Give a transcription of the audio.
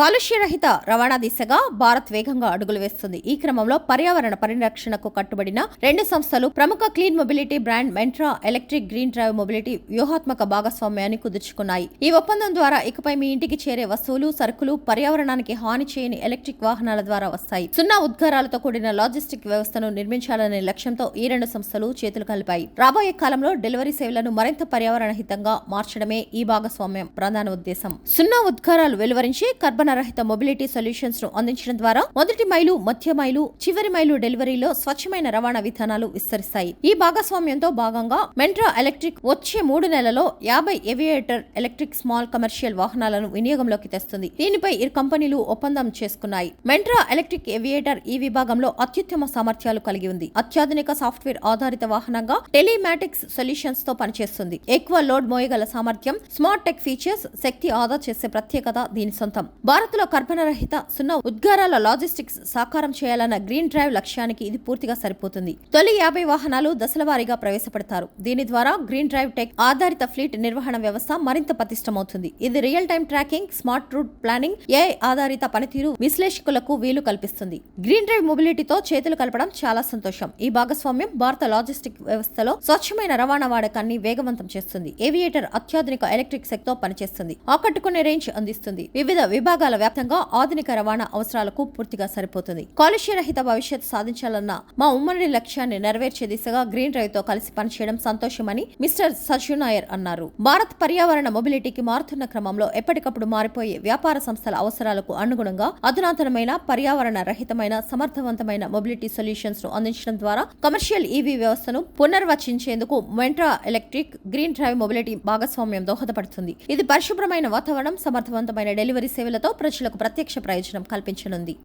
కాలుష్యరహిత రవాణా దిశగా భారత్ వేగంగా అడుగులు వేస్తుంది. ఈ క్రమంలో పర్యావరణ పరిరక్షణకు కట్టుబడిన రెండు సంస్థలు ప్రముఖ clean mobility brand Montra electric green drive mobility వ్యూహాత్మక భాగస్వామ్యాన్ని కుదుర్చుకున్నాయి. ఈ ఒప్పందం ద్వారా ఇకపై మీ ఇంటికి చేరే వస్తువులు సరుకులు పర్యావరణానికి హాని చేయని ఎలక్ట్రిక్ వాహనాల ద్వారా వస్తాయి. సున్నా ఉద్గారాలతో కూడిన లాజిస్టిక్ వ్యవస్థను నిర్మించాలనే లక్ష్యంతో ఈ రెండు సంస్థలు చేతులు కలిపాయి. రాబోయే కాలంలో డెలివరీ సేవలను మరింత పర్యావరణ హితంగా మార్చడమే ఈ భాగస్వామ్యం ప్రధాన ఉద్దేశం. సున్నా ఉద్గారాలు వెలువరించి కర్బన రహిత మొబిలిటీ సొల్యూషన్స్ను అందించడం ద్వారా మొదటి మైలు మధ్య మైలు చివరి మైలు డెలివరీలో స్వచ్ఛమైన రవాణా విధానాలు విస్తరిస్తాయి. ఈ భాగస్వామ్యంతో భాగంగా మెంట్రా ఎలక్ట్రిక్ వచ్చే మూడు నెలలో యాభై ఎవియేటర్ ఎలక్ట్రిక్ స్మాల్ కమర్షియల్ వాహనాలను వినియోగంలోకి తెస్తుంది. దీనిపై ఇరు కంపెనీలు ఒప్పందం చేసుకున్నాయి. మెంట్రా ఎలక్ట్రిక్ ఎవియేటర్ ఈ విభాగంలో అత్యుత్తమ సామర్థ్యాలు కలిగి ఉంది. అత్యాధునిక సాఫ్ట్వేర్ ఆధారిత వాహనంగా టెలిమాటిక్స్ సొల్యూషన్స్తో పనిచేస్తుంది. ఎక్కువ లోడ్ మోయగల సామర్థ్యం స్మార్ట్ టెక్ ఫీచర్స్ శక్తి ఆదా చేసే ప్రత్యేకత దీని సొంతం. భారత్లో కర్బన రహిత సున్నా ఉద్గారాల లాజిస్టిక్స్ సాకారం చేయాలన్న గ్రీన్ డ్రైవ్ లక్ష్యానికి ఇది పూర్తిగా సరిపోతుంది. తొలి యాభై వాహనాలు దశల వారీగా ప్రవేశపెడతారు. దీని ద్వారా గ్రీన్ డ్రైవ్ టెక్ ఆధారిత ఫ్లీట్ నిర్వహణ వ్యవస్థ మరింత పటిష్టమవుతుంది. ఇది real time tracking smart route planning ఏ ఆధారిత పనితీరు విశ్లేషకులకు వీలు కల్పిస్తుంది. గ్రీన్ డ్రైవ్ మొబిలిటీతో చేతులు కలపడం చాలా సంతోషం. ఈ భాగస్వామ్యం భారత లాజిస్టిక్ వ్యవస్థలో స్వచ్ఛమైన రవాణా వాడకాన్ని వేగవంతం చేస్తుంది. ఏవియేటర్ అత్యాధునిక ఎలక్ట్రిక్ శక్తితో పనిచేస్తుంది. ఆకట్టుకునే రేంజ్ అందిస్తుంది. వివిధ ఉద్యోగాల వ్యాప్తంగా ఆధునిక రవాణా అవసరాలకు పూర్తిగా సరిపోతుంది. కాలుష్య రహిత భవిష్యత్ సాధించాలన్న మా ఉమ్మడి లక్ష్యాన్ని నెరవేర్చే దిశగా గ్రీన్ డ్రైవ్తో కలిసి పనిచేయడం సంతోషమని మిస్టర్ సచు అన్నారు. భారత్ పర్యావరణ మొబిలిటీకి మారుతున్న క్రమంలో ఎప్పటికప్పుడు మారిపోయే వ్యాపార సంస్థల అవసరాలకు అనుగుణంగా అధునాతనమైన పర్యావరణ రహితమైన సమర్థవంతమైన మొబిలిటీ సొల్యూషన్స్ను అందించడం ద్వారా కమర్షియల్ ఈవీ వ్యవస్థను పునర్వచించేందుకు Montra electric green drive mobility భాగస్వామ్యం దోహదపడుతుంది. ఇది పరిశుభ్రమైన వాతావరణం సమర్థవంతమైన డెలివరీ సేవలతో ప్రజలకు ప్రత్యక్ష ప్రయోజనం కల్పించనుంది.